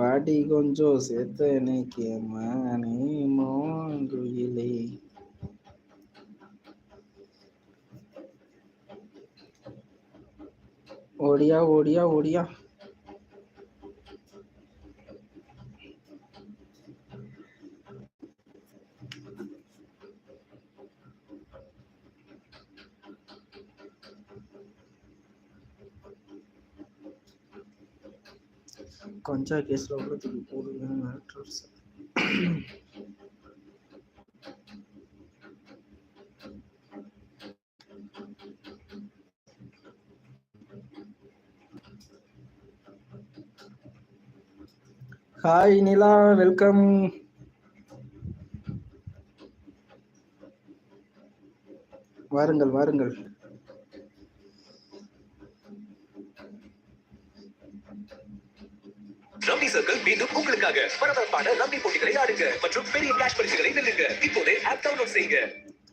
வாடி கொஞ்சம் சேத்தனைக்கு மானே மோங்குயிலே ஓடியா ஓடியா ஓடியா கொஞ்சம் கேஸ்ல கூட தூக்கி போடுங்க மேட்ரஸ் ஹாய் நிலா வெல்கம் வாருங்கள் வாருங்கள். உங்களுக்காக பரபரப்பான ரம்மி போட்டிகளை ஆடுங்க மற்றும் பெரிய கேஷ் பரிசுகளை வெல்லுங்க. இப்போதே ஆப் டவுன்லோட் செய்யுங்க.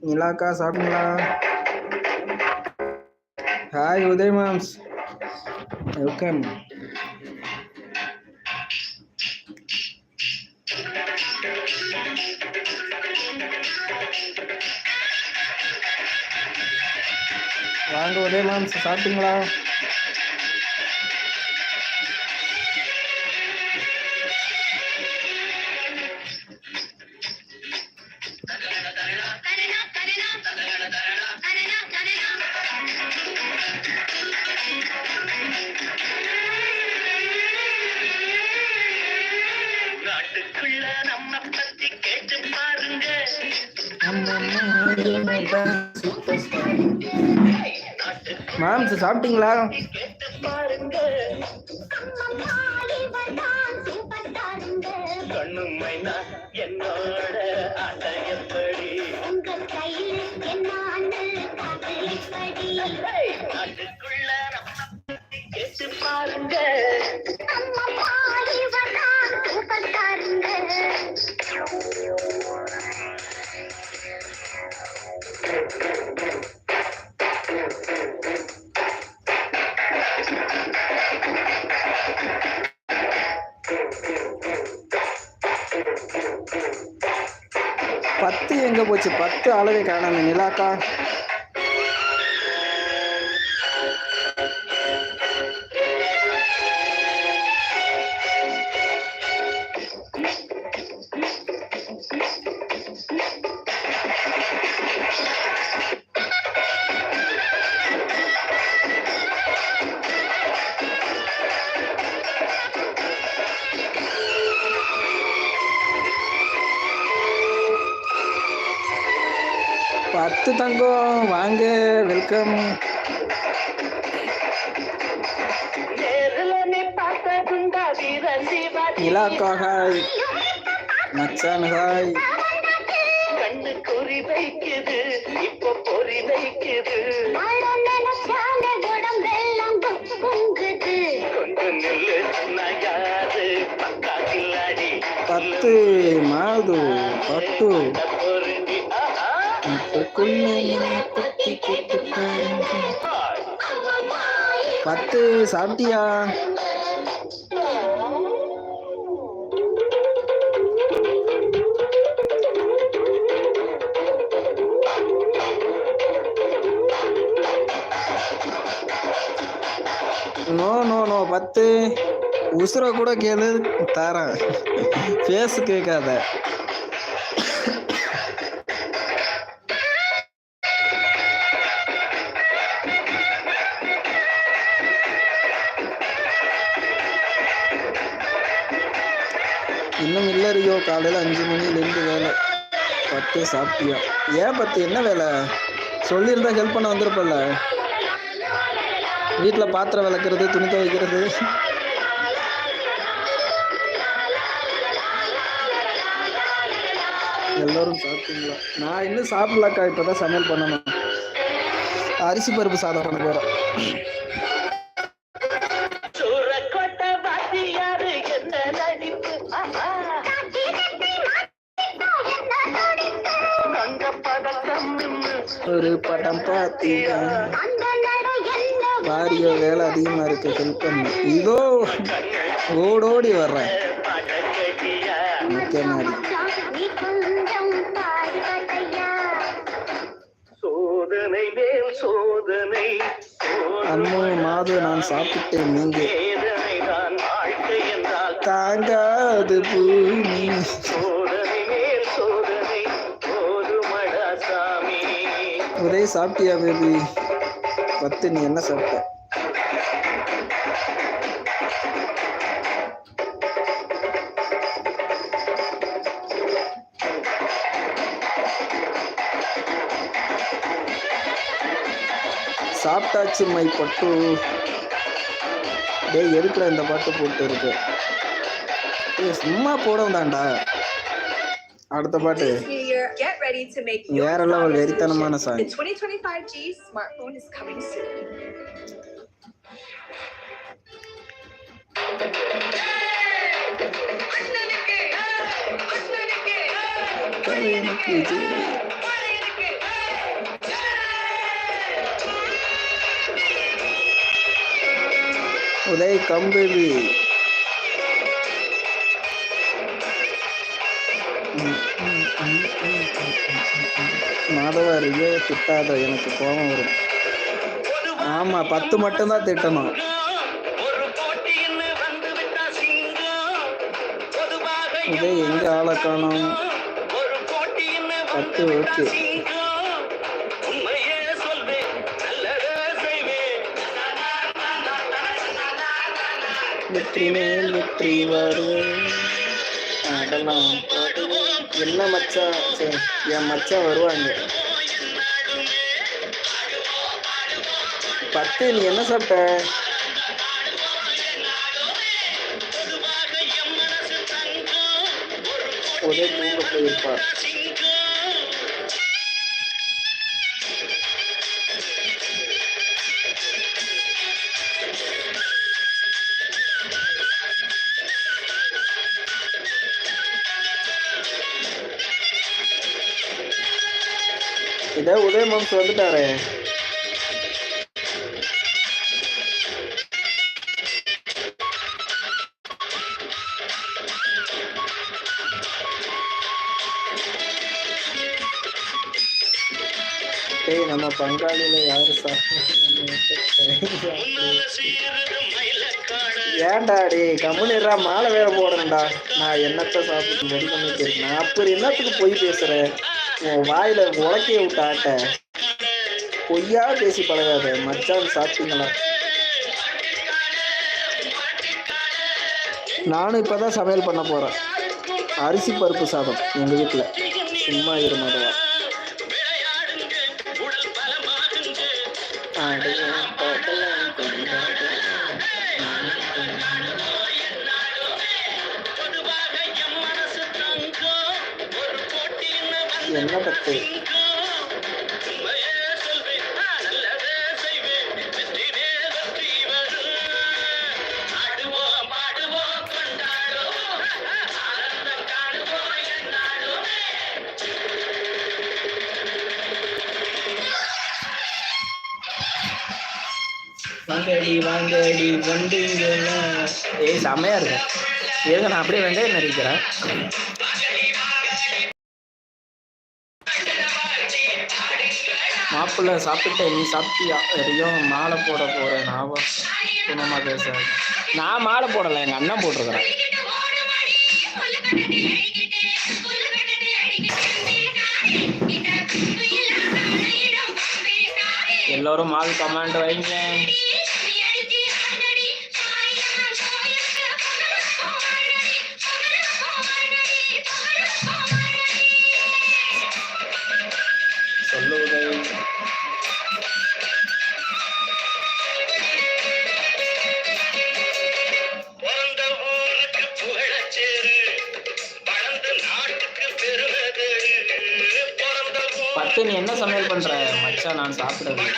நிலாக்கா சாப்பிடுங்களா ஹாய் உதய் மாம்ஸ் வெல்கம் வாங்க உதய மாம்ஸ் சாப்பிட்டீங்களா? மேம் சாப்பிட்டீங்களா? போச்சு பத்து நிலாக்கா. பத்து தங்கம். வாங்க வெல்கம் நிலாக்கா ஹாய். மச்சான் ஹாய். கண்ணு குறி வைக்குது இப்போ பொறி வைக்குது. பத்து மாது பட்டு ஆஹா நாட்டுக்குள்ளே என்னை பத்தி கேட்டு பாருங்க. பத்து சாப்பிட்டியா? நோ நோ நோ பத்து. உசுரை கூட கேளு தரேன். ஃபேஸ் கேட்காத. காலையில் அஞ்சு மணிலேருந்து வேலை. பத்து சாப்பிட்டியா? ஏன் பத்து? என்ன வேலை? சொல்லியிருந்தா ஹெல்ப் பண்ண வந்திருப்பல்ல. வீட்டில் பாத்திரம் விளக்குறது துணி துவைக்கிறது. எல்லோரும் சாப்பிட்டீங்களா? நான் இன்னும் சாப்பிடலக்கா இப்போ தான் சமையல் பண்ணணும். அரிசி பருப்பு சாதம் பண்ண போகிறேன் வாரியோ வேலை அதிகமாக இருக்கு ஹெல்ப் பண்ணு இதோ ஓடோடி வர்றேன். ஓகே சோதனை அம்மு மாது நான் சாப்பிட்டேன் நீங்க. தாங்காது பூமி. உதய் சாப்பிட்டியா பேபி பத்து நீ என்ன சாப்பிட்ட? சாப்பிட்டாச்சு மை பட்டு. டே எதுக்குடா இந்த பாட்டு போட்டு இருக்கு? சும்மா போடவும் தான்டா அடுத்த பாட்டு. Ready to make வேற your level resolution. வெறித்தனமான song. The 2025G smartphone is coming soon. Uday come baby மாதவா ஐயோ திட்டாத எனக்கு கோபம் வரும். ஆமா பத்து மட்டும்தான் திட்டணும். இதை போட்டின்னு எங்க ஆளை காணும். பத்து ஓகே. வெற்றி மேல் வெற்றி வருவேன் அதெல்லாம் என்ன மச்சான் சரி, என் மச்சான் வருவாங்க. பத்து நீ என்ன சாப்பிட்ட? ஒரே தூங்க போயிருப்பார் இதோ உதய மாம்ஸ் வந்துட்டாரே நம்ம பங்காளியில யாரு ஏன்டா அடி கம்முனிடுறா மாலை வேற போடணும்டா. நான் என்னத்த சாப்பிட்டு ரெடி பண்ணிட்டு இருக்கேன் நான் அப்படி என்னத்துக்கு போய் பேசுறேன்? உன் வாயில உலக்கைய விட்ட ஆட்ட. பொய்யா பேசி பழகாத மச்சான் சாப்பிட்டீங்களா நானும் இப்பதான் சமையல் பண்ண போறேன். அரிசி பருப்பு சாதம் எங்க வீட்டுல சும்மா இரு என்ன வாங்கடி வாங்கடி வண்டிங்களா ஏ செம்மையா இருக்கு. ஏங்க நான் அப்படியே வெங்காயம் நடிக்கிறேன் சாப்பிடல சாப்பிட்டேன் நீ சாப்பிட்டியா? எதையும் மாலை போட போகிறேன் ஞாபகம் குணமாக பேச நான் மாலை போடலை எங்கள் அண்ணன் போட்டிருக்கிறேன் எல்லோரும் மால் கமாண்ட் வைங்க பத்து நீ என்ன சமையல் பண்ற? மச்சான் நான் சாப்பிடவில்லை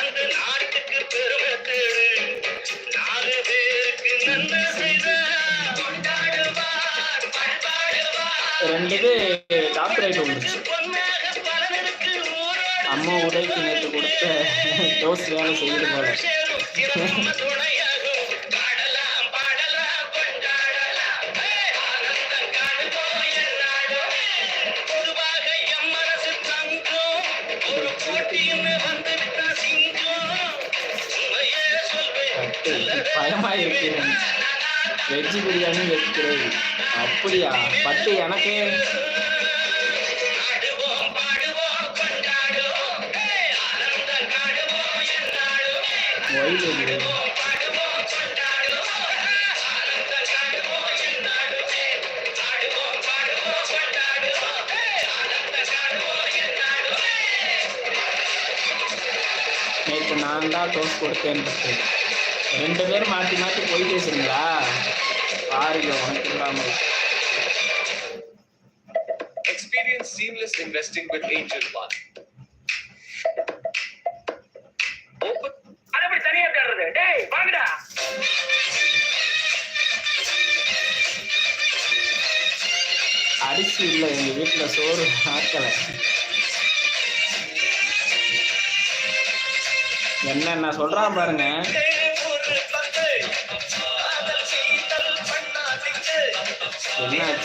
ரெண்டு இது காப்பிரைட் வந்துச்சு அம்மா உடைக்கு நேற்று கொடுத்த டோஸ் வேலை செய்யுது போல பயமாக இருக்கிறேன் வெஜ்ஜி பிரியாணி வைக்கிறது. அப்படியா? பட்டு எனக்கு. நேற்று நான் தான் டோஸ் கொடுத்தேன் பட்டு. ரெண்டு பேரும் மாற்றி மாற்றி போய் பேசுறீங்களா? பாருங்க உனக்கு இல்லாமல் Experience seamless investing with Angel One. Open. அது எப்படி தனியா தேடுறது? டேய் வாங்கடா. அரிசி இல்லை எங்கள் வீட்டில் சோறு ஆக்கலை. என்னென்ன சொல்கிறான் பாருங்க.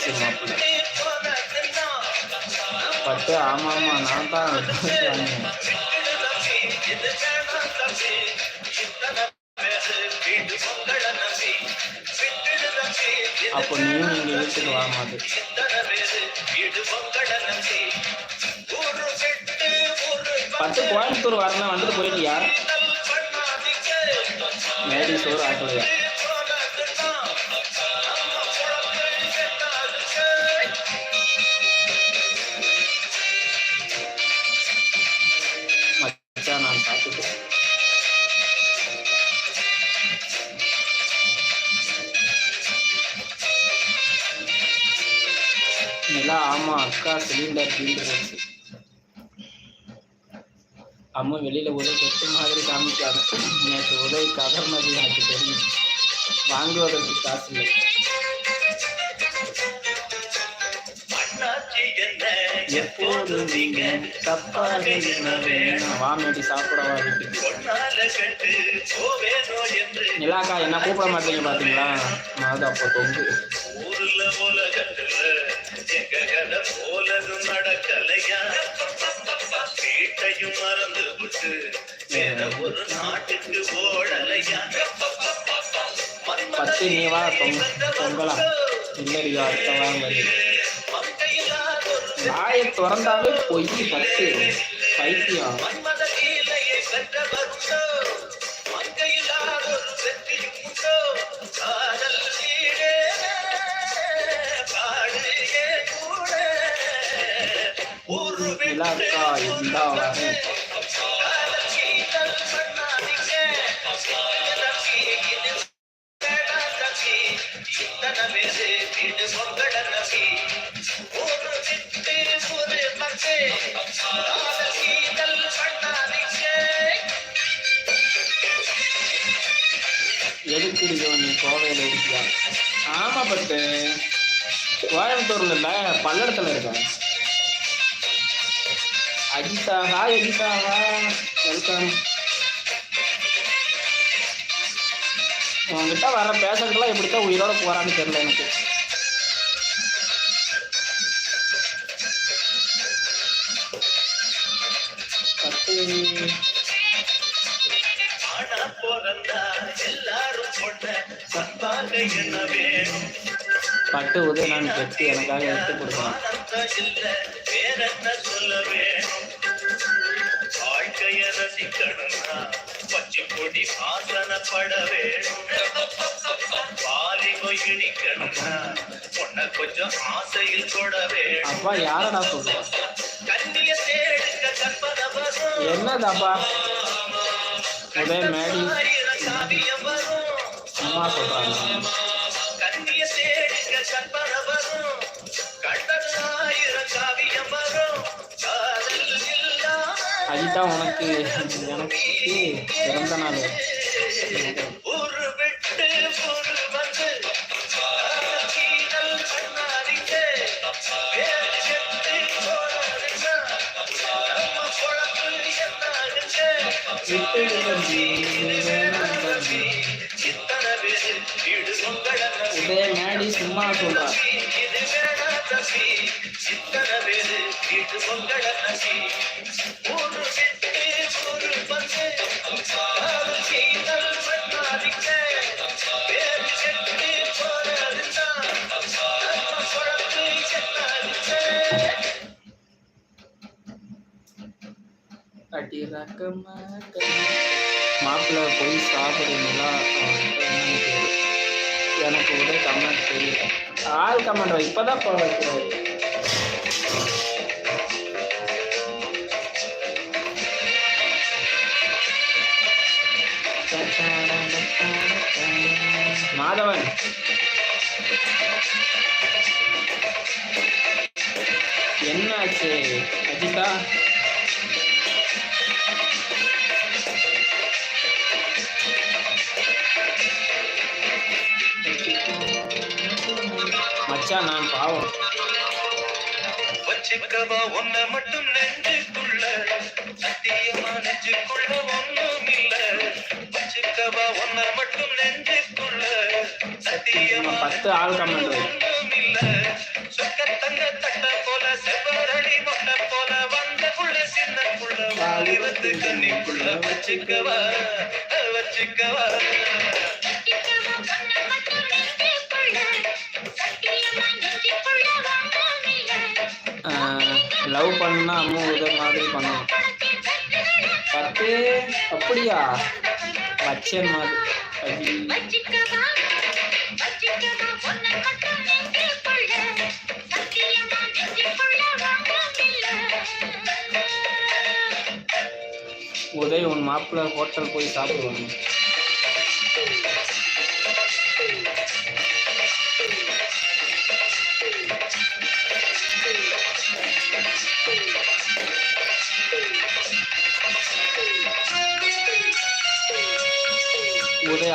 ஆச்சு மாப்பிள்ள பட்டு ஆமாம் ஆமாம் நான் தான் அப்போ நீயும் எங்கள் வீட்டுக்கு வா மாது. இத்தனை பேரு வீடு பொங்கல நம்பி ஒரு கெட்டு ஒரு பட்டு. கோயம்புத்தூர் வரணும் வந்துட்டு போயிட்டியா? மேடி சோறு ஆக்கலையா தீண்டுருச்சு அம்மா வெளியில உதவி கெட்டு மாதிரி காமிக்காது. நேற்று உதவி கதர்னது எனக்கு தெரியும் வாங்குவதற்கு காசு இல்லை. அண்ணாச்சி என்ன? எப்போது நீங்க தப்பாக வாமேடி சாப்பிடவா என்று. நிலாக்கா என்ன கூப்பிட மாட்டீங்க பாத்தீங்களா? அது அப்போ தொங்கு. ஊருல உலகத்துல எங்க கதை போலதும் நடக்கலையா வீட்டையும் மறந்து விட்டு வேற ஒரு நாட்டுக்கு ஓடலையா? பத்து நீ வா தொங்க தொங்கலாம் இல்லையா ஒரு வாயை திறந்தாவே பொய் பத்து பைத்தியம். காதல் கீதல் பண்ணாதீங்க எதுக்கு நீ கோவையில் இருக்கியா? ஆமா பட்டு கோயம்புத்தூர்ல இல்ல பல்லடத்துல இருக்கேன். அஜிதா ஹாய் அஜிதா வா வெல்கம் உங்ககிட்ட வர பேசுறதுலாம் எப்படித்தான் உயிரோட போறான்னு தெரியல எனக்கு. பட்டு ஆனா என்ன உதய நான் கட்டி எனக்காக எடுத்து கொடுக்கலாம் பொடி வாசனப்பட வேணும் பாலிகோ இடிக்கணும்னா பொண்ண கொஞ்சம் ஆசையில் தொட வேணும். அப்பா யாரடா சொல்றா? கண்ணிய தேடுங்க கற்பனை வரும் என்னதாப்பா உதய மேடி வரும் அம்மா சொல்றாங்க. விடுங்க. உனக்கு எனக்கு பிறந்த நாள் இதே மேடி சும்மா சொல்றா இது வேணா வீட்டு பொங்கல மாப்பிள்ள போய் சாப்பிடுங்களா எனக்கு உடனே கமெண்ட் தெரியல. ஆள் கமெண்ட் இப்போதான் இப்போ வைக்கிறாரு மாதவன். என்னாச்சு? அஜிதா? மச்சான் நான் பாவம். வச்சுக்கவா ஒன்ன மட்டும் நெஞ்சுக்குள்ள. சத்தியமா நெஞ்சுக்குள்ள ஒண்ணும் இல்ல. வச்சுக்கவா ஒன்ன மட்டும் நெஞ்சுக்குள்ள. சத்தியமா பத்து ஆள் வை. ஒண்ணும் இல்ல. சொக்க தங்க தட்ட போல செவ்வரளி மொட்டை போல வந்த புள்ள சின்ன புள்ள. வாலிபத்து கண்ணிக்குள்ள. வச்சுக்கவா வச்சுக்கவா. லவ் பண்ணா அம்மா உதவி மாதிரி பண்ணணும் பத்து அப்படியா? வச்சேன் மாதிரி உதய் உன் மாப்பிள்ளை ஹோட்டல் போய் சாப்பிடுவாங்க.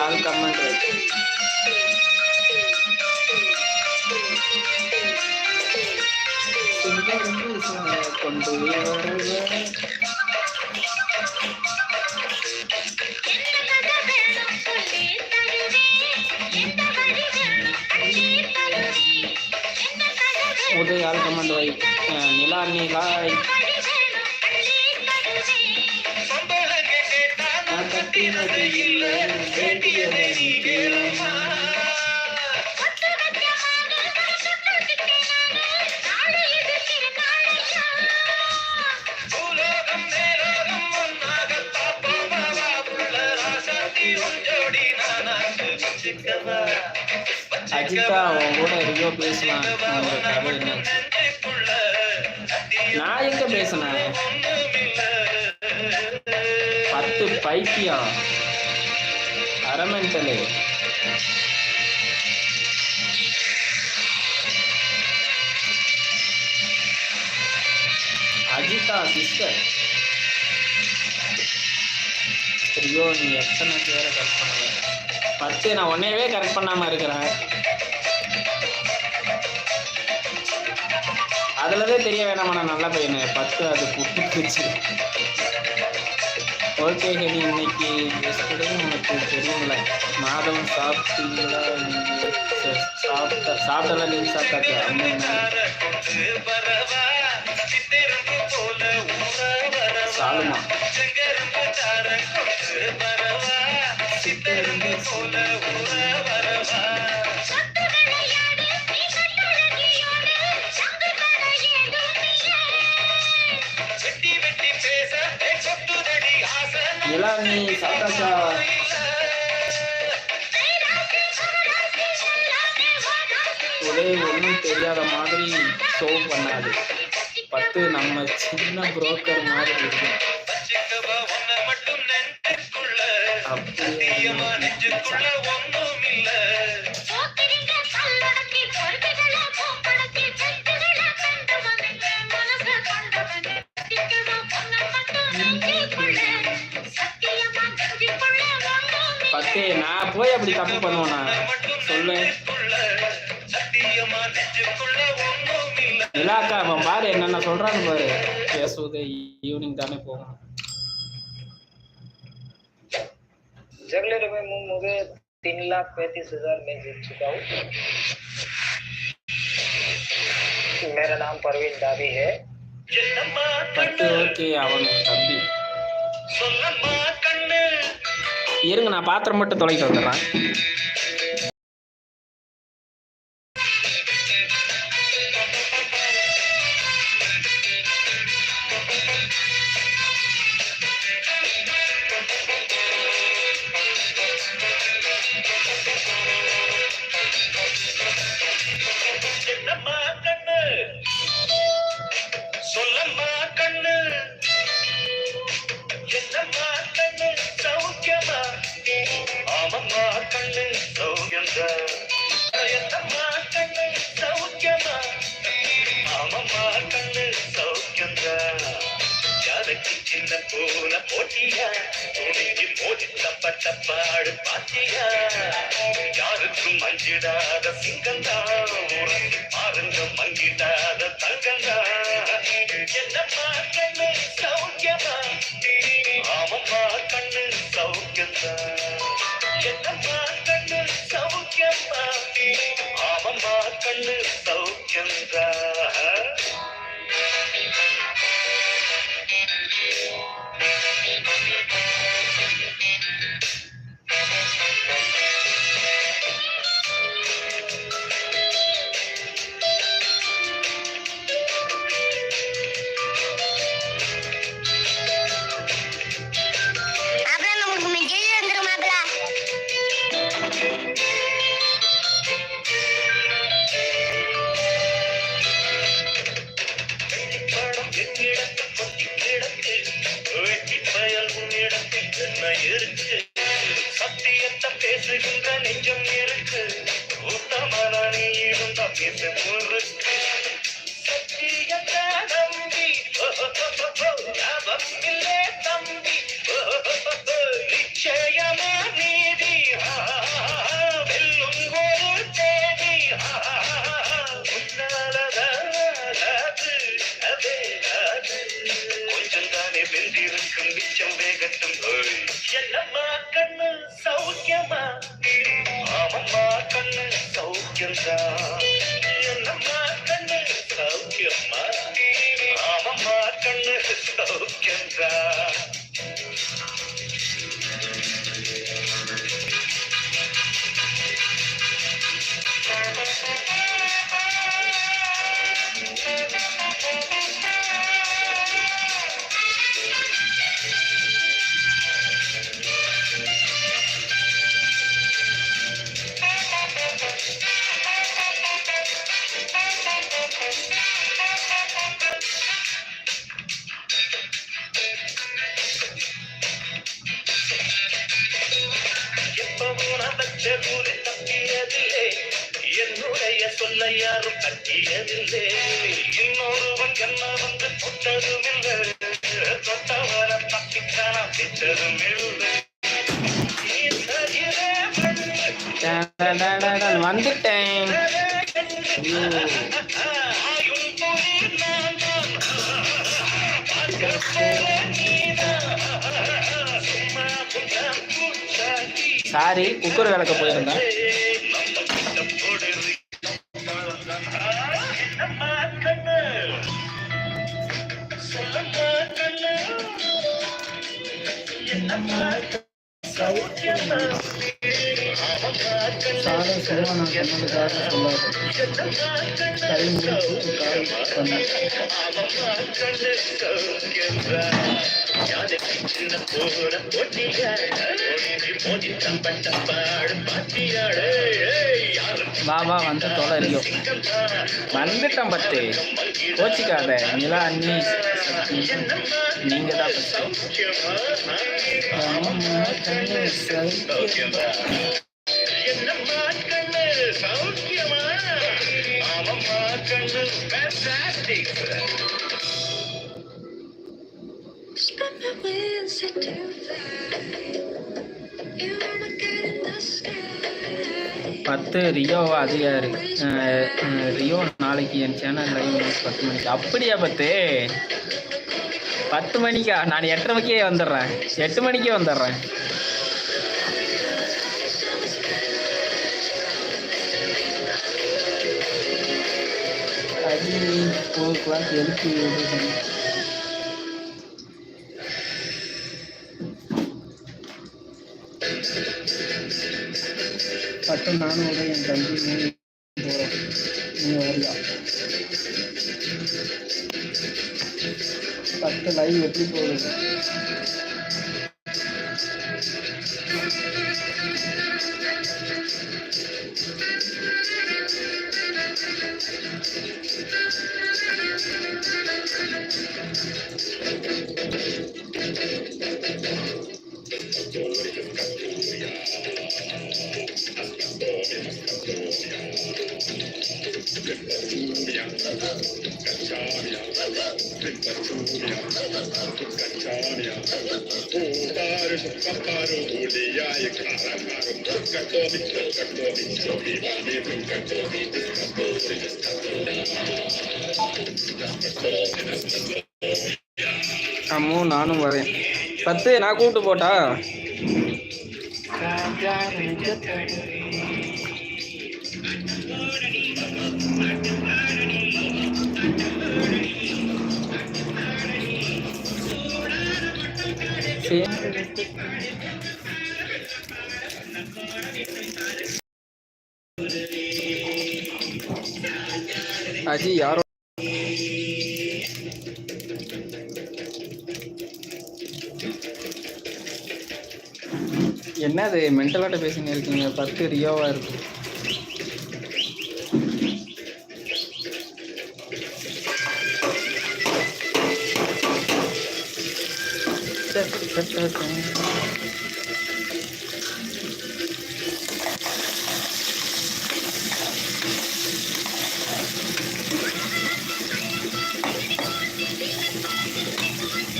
உதய் ஆள் கமெண்ட் இருக்கு. கொண்டு வருவேன் உதய் கமெண்ட் வை நிலா நிலா கட்டினது இல்ல வேண்டியதை நீ கேளம்மா அஜிதா அவன் கூட எங்கேயோ பேசலாம் நான் எங்க பேசினேன்? பைத்தியம். அரமெண்டலு அஜிதா சிஸ்டர் ஐயோ நீ எத்தனை பேரை கரெக்ட் பண்ணல பத்து நான் உன்னையவே கரெக்ட் பண்ணாம இருக்கிறேன். அதுலதே தெரிய வேணாமா நான் நல்ல பையனு. பத்து அது புட்டு ஓகே ஹெனி இன்னைக்கு எஸ்டர்டே உனக்கு தெரியுங்கள மாதம் சாப்பிட்டீங்களா? நீங்க சரி, சாப்பிட்ட சாப்பிட்டல நீங்க சாப்பிட்டாச்சு? அம்மா சாலுமா. சித்தருந்து போல ஊற நிலா நீ சாப்பிட்டாச்சா? ஒரே ஒன்றும் தெரியாத மாதிரி ஷோ பண்ணாது பத்து நம்ம சின்ன புரோக்கர் மாதிரி இருக்கு வச்சுக்கவா உன்னை மட்டும் நெஞ்சுக்குள்ள. அப்படியே போய் அப்படி தப்பு பண்ணுவோம் நான். சொல்லு. இலாக்கா அவன் பாரு என்னென்ன சொல்றான்னு பாரு. பேசுவது ஈவினிங் தானே போகும். जगले रुपए में मुझे तीन लाख पैंतीस हजार में जीत चुका हूँ मेरा नाम परवीन दादी है पत्ते के आवन இருங்க நான் பாத்திரம் மட்டும் தொலைக்க வந்துடுறேன். தப்பாடு பாத்தியா யாருக்கும் மஞ்சிடாத சிங்கந்தான் பாருங்க மங்கிடாத தங்கந்தா. என்ன பார்க்கண்ணு சௌக்கியமா? ஆமம்மா கண்ணு சௌக்கியம்தான் என்ன வந்துட்டேன். சாரி குக்கர் விளக்க போயிருந்தேன். Thank. சாலை சும்மா சொன்னதுக்காக சொல்லாது கை முடிச்சு கால் பாபா வந்து தொலைறியோ வந்துட்டேன் பத்து கோச்சிக்காத நிலா அண்ணி நீங்க தான் பத்து பத்து ரியோ அதிகாரி ரியோ நாளைக்கு என் சேனல் லைவ் பத்து மணிக்கு. அப்படியா பத்து? பத்து மணிக்கா? நான் எட்டரை மணிக்கே வந்துடுறேன். எட்டு மணிக்கே வந்துடுறேன். ஃபோர் கிளாக் எழுப்பி மட்டும் நானும் விட என் தம்பி நீ போகிறோம் நீ வரியா பத்து லைவ் எப்படி போகுது அம்மோ நானும் வரேன். பத்து நான் கூப்பிட்டு போட்டா? சரி. அஜி யாரோ என்னது மென்டலாட்ட பேசினே இருக்கீங்க பத்து ரியோவா இருக்கு.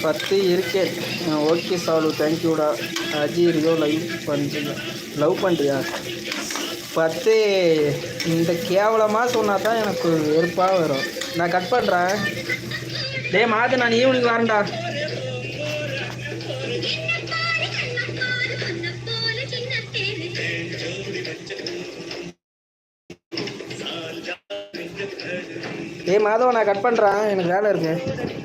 பத்து இருக்கேன் ஓகே சாலு தேங்க்யூடா அஜி ரியோ லைவ் பண்ணுறியா லவ் பண்ணுறியா பத்து இந்த கேவலமாக சொன்னால் தான் எனக்கு வெறுப்பாக வரும். நான் கட் பண்ணுறேன் டேய் மாது நான் ஈவினிங் வரேன்டா. மாதவ நான் கட் பண்ணுறேன் எனக்கு வேலை இருக்குது